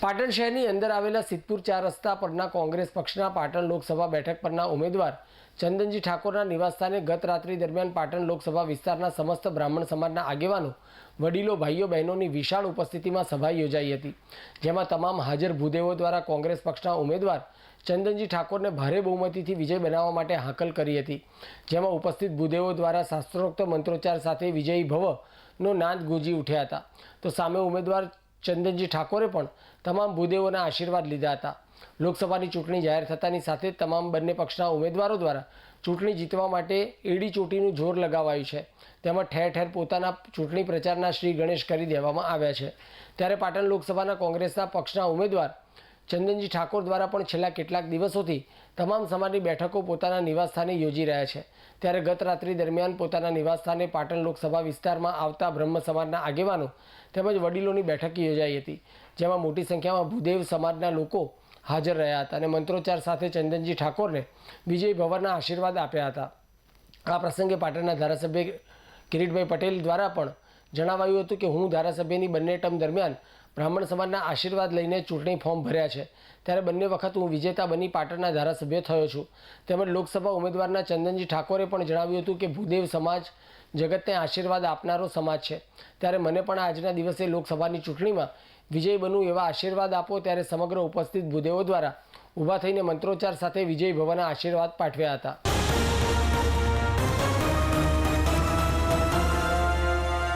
પાટણ શહેરની અંદર આવેલા સિદ્ધપુર ચાર રસ્તા પરના કોંગ્રેસ પક્ષના પાટણ લોકસભા બેઠક પરના ઉમેદવાર ચંદનજી ઠાકોરના નિવાસસ્થાને ગત રાત્રિ દરમિયાન પાટણ લોકસભા વિસ્તારના સમસ્ત બ્રાહ્મણ સમાજના આગેવાનો, વડીલો, ભાઈઓ, બહેનોની વિશાળ ઉપસ્થિતિમાં સભા યોજાઈ હતી, જેમાં તમામ હાજર ભૂદેવો દ્વારા કોંગ્રેસ પક્ષના ઉમેદવાર ચંદનજી ઠાકોરને ભારે બહુમતીથી વિજય બનાવવા માટે હાકલ કરી હતી, જેમાં ઉપસ્થિત ભૂદેવો દ્વારા શાસ્ત્રોક્ત મંત્રોચ્ચાર સાથે વિજયી ભવનો નાદ ગુંજી ઉઠ્યા હતા. તો સામે ઉમેદવાર ચંદનજી ઠાકોરે પણ તમામ ભૂદેવોના આશીર્વાદ લીધા હતા. લોકસભાની ચૂંટણી જાહેર થતાની સાથે તમામ બંને પક્ષના ઉમેદવારો દ્વારા ચૂંટણી જીતવા માટે એડી ચોટીનું જોર લગાવાયું છે. તેમાં ઠેર ઠેર પોતાના ચૂંટણી પ્રચારના શ્રી ગણેશ કરી દેવામાં આવ્યા છે. ત્યારે પાટણ લોકસભાના કોંગ્રેસના પક્ષના ઉમેદવાર ચંદનજી ઠાકોર દ્વારા પણ છેલ્લા કેટલાક દિવસોથી તમામ સમાજની બેઠકો પોતાના નિવાસસ્થાને યોજી રહ્યા છે. ત્યારે ગત રાત્રિ દરમિયાન પોતાના નિવાસસ્થાને પાટણ લોકસભા વિસ્તારમાં આવતા બ્રહ્મ સમાજના આગેવાનો તેમજ વડીલોની બેઠક યોજાઈ હતી, જેમાં મોટી સંખ્યામાં ભૂદેવ સમાજના લોકો હાજર રહ્યા હતા અને મંત્રોચ્ચાર સાથે ચંદનજી ઠાકોરને વિજય ભવનના આશીર્વાદ આપ્યા હતા. આ પ્રસંગે પાટણના ધારાસભ્ય કિરીટભાઈ પટેલ દ્વારા પણ જણાવાયું હતું કે હું ધારાસભ્યની બંને ટર્મ દરમિયાન બ્રાહ્મણ સમાજના આશીર્વાદ લઈને ચૂંટણી ફોર્મ ભર્યા છે. ત્યારે બંને વખત હું વિજેતા બની પાટણના ધારાસભ્ય થયો છું. તેમજ લોકસભા ઉમેદવારના ચંદનજી ઠાકોરે પણ જણાવ્યું હતું કે ભૂદેવ સમાજ જગતને આશીર્વાદ આપનારો સમાજ છે. ત્યારે મને પણ આજના દિવસે લોકસભાની ચૂંટણીમાં વિજય બનવું એવા આશીર્વાદ આપો ત્યારે સમગ્ર ઉપસ્થિત ભૂદેવો દ્વારા ઊભા થઈને મંત્રોચ્ચાર સાથે વિજય ભવનના આશીર્વાદ પાઠવ્યા હતા.